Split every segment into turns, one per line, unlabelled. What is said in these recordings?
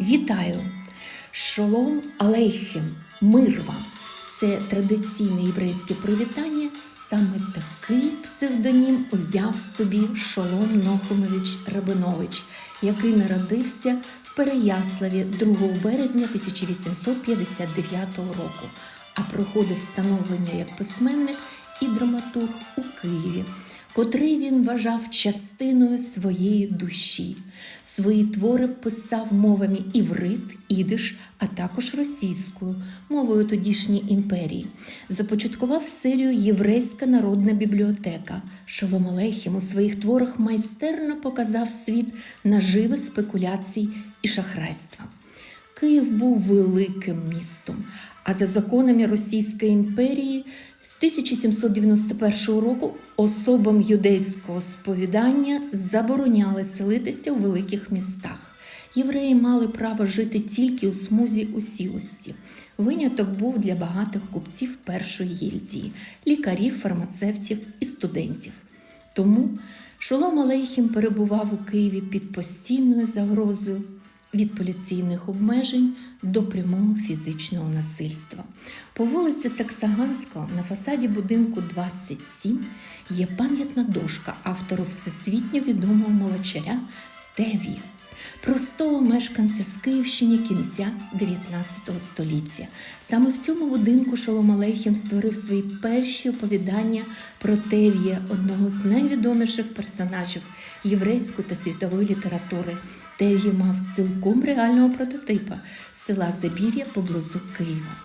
Вітаю! Шолом Алейхим, мир вам! Це традиційне єврейське привітання. Саме такий псевдонім узяв собі Шолом Нохомович Рабинович, який народився в Переяславі 2 березня 1859 року, а проходив становлення як письменник і драматург у Києві, котрий він вважав частиною своєї душі. Свої твори писав мовами іврит, ідиш, а також російською, мовою тодішньої імперії. Започаткував серію Єврейська народна бібліотека. Шолом Алейхім у своїх творах майстерно показав світ наживи спекуляцій і шахрайства. Київ був великим містом, а за законами Російської імперії 1791 року особам юдейського сповідання забороняли селитися у великих містах. Євреї мали право жити тільки у смузі усілості. Виняток був для багатих купців першої гільдії, лікарів, фармацевтів і студентів. Тому Шолом Алейхім перебував у Києві під постійною загрозою від поліційних обмежень до прямого фізичного насильства. По вулиці Саксаганського на фасаді будинку 27 є пам'ятна дошка автору всесвітньо відомого молочаря Теві, простого мешканця з Київщини кінця 19 століття. Саме в цьому будинку Шолом Алейхім створив свої перші оповідання про Тевія, одного з найвідоміших персонажів єврейської та світової літератури. Теві мав цілком реального прототипа села Забір'я поблизу Києва.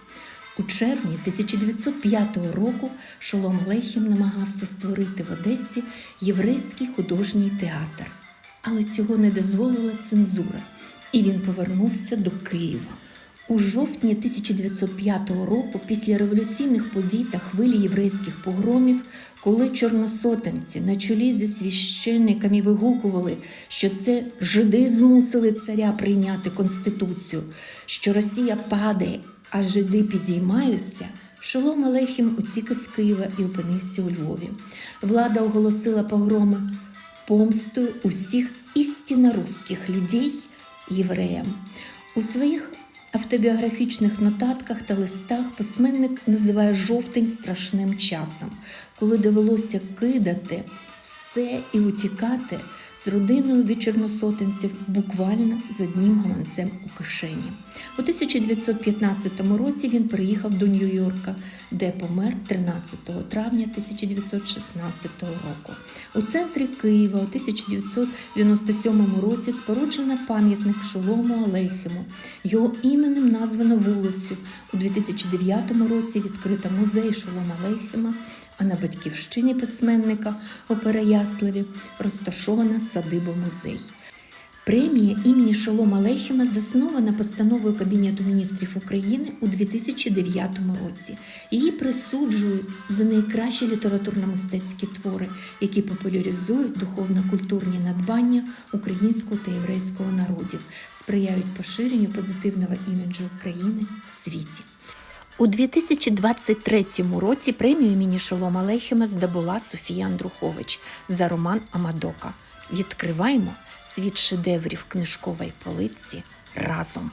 У червні 1905 року Шолом Лехім намагався створити в Одесі єврейський художній театр, але цього не дозволила цензура, і він повернувся до Києва. У жовтні 1905 року, після революційних подій та хвилі єврейських погромів, коли чорносотенці на чолі зі священниками вигукували, що це жиди змусили царя прийняти конституцію, що Росія падає, а жиди підіймаються. Шолом Алехім утік із Києва і опинився у Львові. Влада оголосила погроми помстою усіх істинно русських людей євреям. У своїх автобіографічних нотатках та листах письменник називає жовтень страшним часом, коли довелося кидати все і утікати з родиною від чорносотенців буквально з одним гаманцем у кишені. У 1915 році він приїхав до Нью-Йорка, де помер 13 травня 1916 року. У центрі Києва у 1997 році споруджено пам'ятник Шолому Алейхиму. Його іменем названо вулицю. У 2009 році відкрита музей Шолома Алейхима, а на батьківщині письменника у Переяславі розташована садиба-музей. Премія імені Шолома Лехіма заснована постановою Кабінету міністрів України у 2009 році. Її присуджують за найкращі літературно-мистецькі твори, які популяризують духовно-культурні надбання українського та єврейського народів, сприяють поширенню позитивного іміджу України в світі. У 2023 році премію імені Шолома Лейхема здобула Софія Андрухович за роман Амадока. Відкриваємо світ шедеврів книжкової полиці разом.